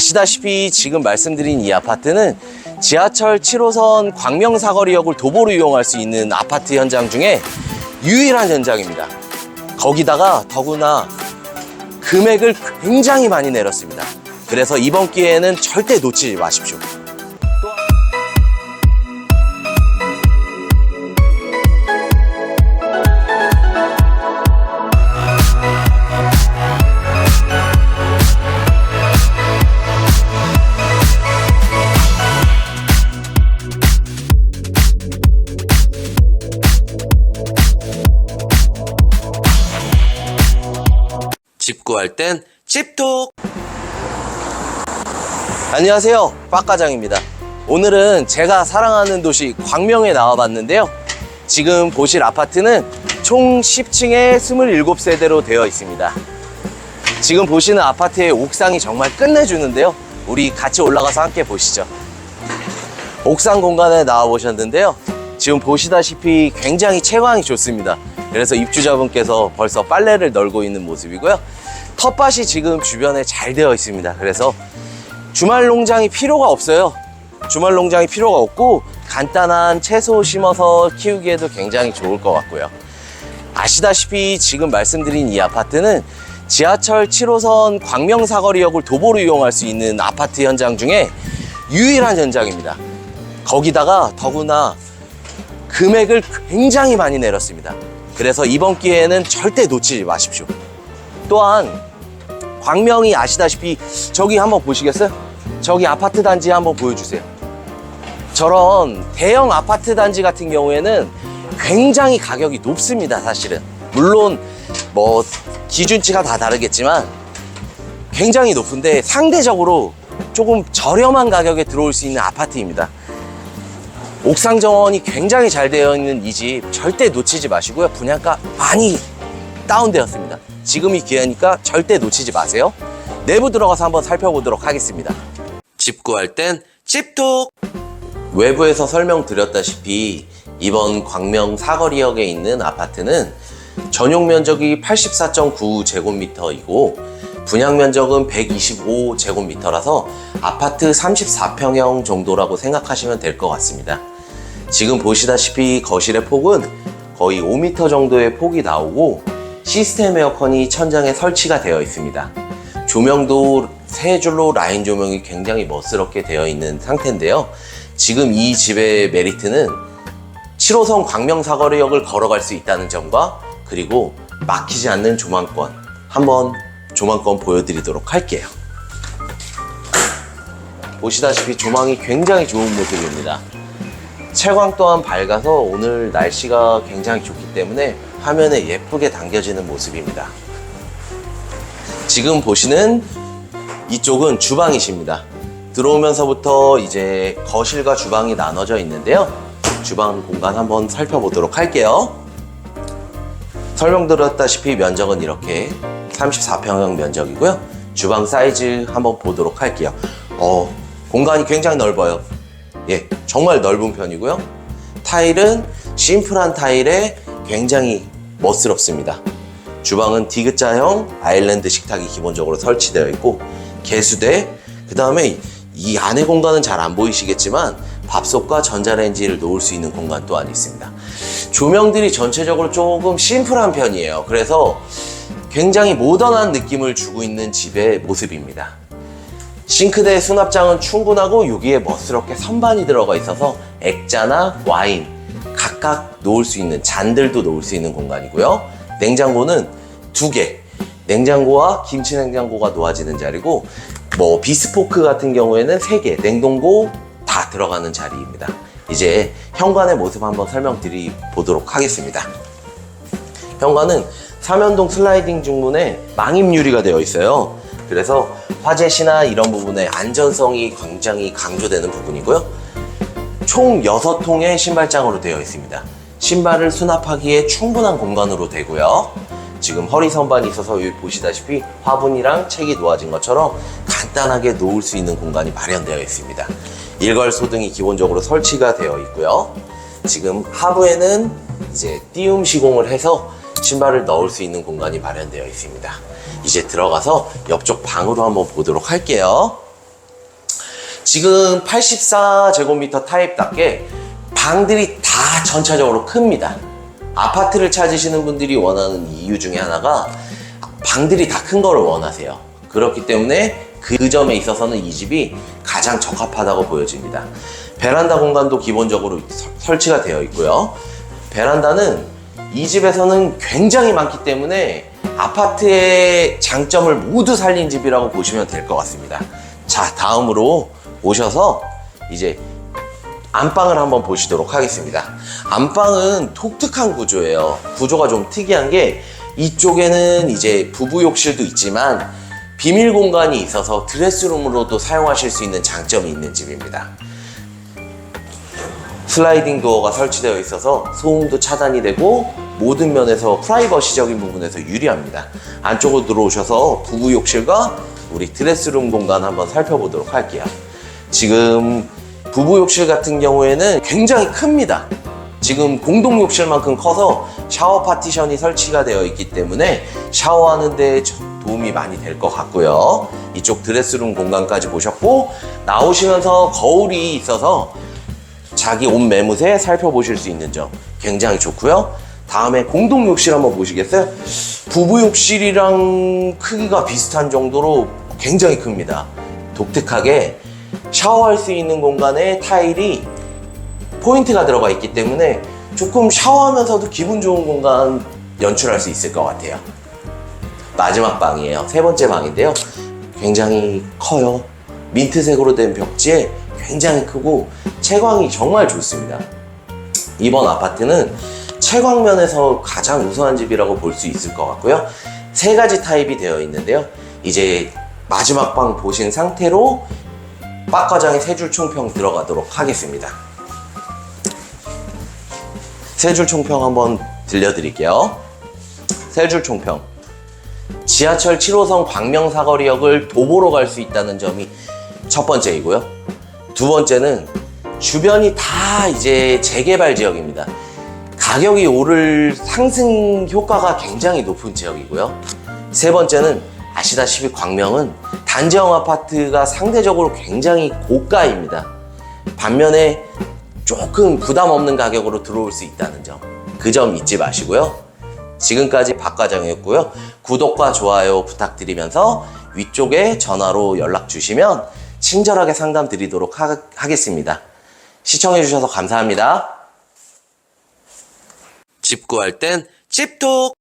아시다시피 지금 말씀드린 이 아파트는 지하철 7호선 광명사거리역을 도보로 이용할 수 있는 아파트 현장 중에 유일한 현장입니다. 거기다가 더구나 금액을 굉장히 많이 내렸습니다. 그래서 이번 기회에는 절대 놓치지 마십시오. 할 땐 찝톡! 안녕하세요. 빡가장입니다. 오늘은 제가 사랑하는 도시 광명에 나와봤는데요. 지금 보실 아파트는 총 10층에 27세대로 되어 있습니다. 지금 보시는 아파트의 옥상이 정말 끝내주는데요. 우리 같이 올라가서 함께 보시죠. 옥상 공간에 나와 보셨는데요. 지금 보시다시피 굉장히 채광이 좋습니다. 그래서 입주자분께서 벌써 빨래를 널고 있는 모습이고요. 텃밭이 지금 주변에 잘 되어 있습니다. 그래서 주말 농장이 필요가 없어요. 주말 농장이 필요가 없고 간단한 채소 심어서 키우기에도 굉장히 좋을 것 같고요. 아시다시피 지금 말씀드린 이 아파트는 지하철 7호선 광명사거리역을 도보로 이용할 수 있는 아파트 현장 중에 유일한 현장입니다. 거기다가 더구나 금액을 굉장히 많이 내렸습니다. 그래서 이번 기회에는 절대 놓치지 마십시오. 또한 광명이 아시다시피 저기 한번 보시겠어요? 저기 아파트 단지 한번 보여주세요. 저런 대형 아파트 단지 같은 경우에는 굉장히 가격이 높습니다, 사실은. 물론 뭐 기준치가 다 다르겠지만 굉장히 높은데 상대적으로 조금 저렴한 가격에 들어올 수 있는 아파트입니다. 옥상 정원이 굉장히 잘 되어 있는 이 집 절대 놓치지 마시고요. 분양가 많이 다운되었습니다. 지금이 기회니까 절대 놓치지 마세요. 내부 들어가서 한번 살펴보도록 하겠습니다. 집 구할 땐 찝톡! 외부에서 설명드렸다시피 이번 광명 사거리역에 있는 아파트는 전용 면적이 84.9제곱미터이고 분양 면적은 125제곱미터라서 아파트 34평형 정도라고 생각하시면 될 것 같습니다. 지금 보시다시피 거실의 폭은 거의 5m 정도의 폭이 나오고 시스템 에어컨이 천장에 설치가 되어 있습니다. 조명도 세 줄로 라인 조명이 굉장히 멋스럽게 되어 있는 상태인데요. 지금 이 집의 메리트는 7호선 광명사거리역을 걸어갈 수 있다는 점과 그리고 막히지 않는 조망권 한번 조망권 보여드리도록 할게요. 보시다시피 조망이 굉장히 좋은 모습입니다. 채광 또한 밝아서 오늘 날씨가 굉장히 좋기 때문에 화면에 예쁘게 당겨지는 모습입니다. 지금 보시는 이쪽은 주방이십니다. 들어오면서부터 이제 거실과 주방이 나눠져 있는데요. 주방 공간 한번 살펴보도록 할게요. 설명드렸다시피 면적은 이렇게 34평형 면적이고요. 주방 사이즈 한번 보도록 할게요. 어, 공간이 굉장히 넓어요. 예, 정말 넓은 편이고요. 타일은 심플한 타일에 굉장히 멋스럽습니다. 주방은 디귿자형 아일랜드 식탁이 기본적으로 설치되어 있고 개수대, 그 다음에 이 안에 공간은 잘 안 보이시겠지만 밥솥과 전자레인지를 놓을 수 있는 공간 또한 있습니다. 조명들이 전체적으로 조금 심플한 편이에요. 그래서 굉장히 모던한 느낌을 주고 있는 집의 모습입니다. 싱크대 수납장은 충분하고 여기에 멋스럽게 선반이 들어가 있어서 액자나 와인 각각 놓을 수 있는 잔들도 놓을 수 있는 공간이고요. 냉장고는 두 개. 냉장고와 김치 냉장고가 놓아지는 자리고 뭐 비스포크 같은 경우에는 세 개. 냉동고 다 들어가는 자리입니다. 이제 현관의 모습 한번 설명드리 보도록 하겠습니다. 현관은 삼연동 슬라이딩 중문에 망임 유리가 되어 있어요. 그래서 화재 시나 이런 부분에 안전성이 굉장히 강조되는 부분이고요. 총 6통의 신발장으로 되어 있습니다. 신발을 수납하기에 충분한 공간으로 되고요. 지금 허리 선반이 있어서 여기 보시다시피 화분이랑 책이 놓아진 것처럼 간단하게 놓을 수 있는 공간이 마련되어 있습니다. 일괄 소등이 기본적으로 설치가 되어 있고요. 지금 하부에는 이제 띄움 시공을 해서 신발을 넣을 수 있는 공간이 마련되어 있습니다. 이제 들어가서 옆쪽 방으로 한번 보도록 할게요. 지금 84제곱미터 타입답게 방들이 다 전체적으로 큽니다. 아파트를 찾으시는 분들이 원하는 이유 중에 하나가 방들이 다 큰 거를 원하세요. 그렇기 때문에 그 점에 있어서는 이 집이 가장 적합하다고 보여집니다. 베란다 공간도 기본적으로 서- 설치가 되어 있고요. 베란다는 이 집에서는 굉장히 많기 때문에 아파트의 장점을 모두 살린 집이라고 보시면 될 것 같습니다. 자, 다음으로 오셔서 이제 안방을 한번 보시도록 하겠습니다. 안방은 독특한 구조예요. 구조가 좀 특이한 게 이쪽에는 이제 부부 욕실도 있지만 비밀 공간이 있어서 드레스룸으로도 사용하실 수 있는 장점이 있는 집입니다. 슬라이딩 도어가 설치되어 있어서 소음도 차단이 되고 모든 면에서 프라이버시적인 부분에서 유리합니다. 안쪽으로 들어오셔서 부부 욕실과 우리 드레스룸 공간 한번 살펴보도록 할게요. 지금 부부 욕실 같은 경우에는 굉장히 큽니다. 지금 공동 욕실만큼 커서 샤워 파티션이 설치가 되어 있기 때문에 샤워하는 데 도움이 많이 될 것 같고요. 이쪽 드레스룸 공간까지 보셨고 나오시면서 거울이 있어서 자기 옷 매무새 살펴보실 수 있는 점 굉장히 좋고요. 다음에 공동 욕실 한번 보시겠어요? 부부 욕실이랑 크기가 비슷한 정도로 굉장히 큽니다. 독특하게 샤워할 수 있는 공간에 타일이 포인트가 들어가 있기 때문에 조금 샤워하면서도 기분 좋은 공간 연출할 수 있을 것 같아요. 마지막 방이에요. 세 번째 방인데요. 굉장히 커요. 민트색으로 된 벽지에 굉장히 크고 채광이 정말 좋습니다. 이번 아파트는 채광면에서 가장 우수한 집이라고 볼 수 있을 것 같고요. 세 가지 타입이 되어 있는데요. 이제 마지막 방 보신 상태로 빡과장의 세 줄 총평 들어가도록 하겠습니다. 세 줄 총평 한번 들려드릴게요. 세 줄 총평. 지하철 7호선 광명사거리역을 도보로 갈 수 있다는 점이 첫 번째이고요. 두 번째는 주변이 다 이제 재개발 지역입니다. 가격이 오를 상승 효과가 굉장히 높은 지역이고요. 세 번째는 아시다시피 광명은 단지형 아파트가 상대적으로 굉장히 고가입니다. 반면에 조금 부담 없는 가격으로 들어올 수 있다는 점. 그 점 잊지 마시고요. 지금까지 박과장이었고요. 구독과 좋아요 부탁드리면서 위쪽에 전화로 연락 주시면 친절하게 상담 드리도록 하, 하겠습니다. 시청해주셔서 감사합니다. 집 구할 땐 집톡!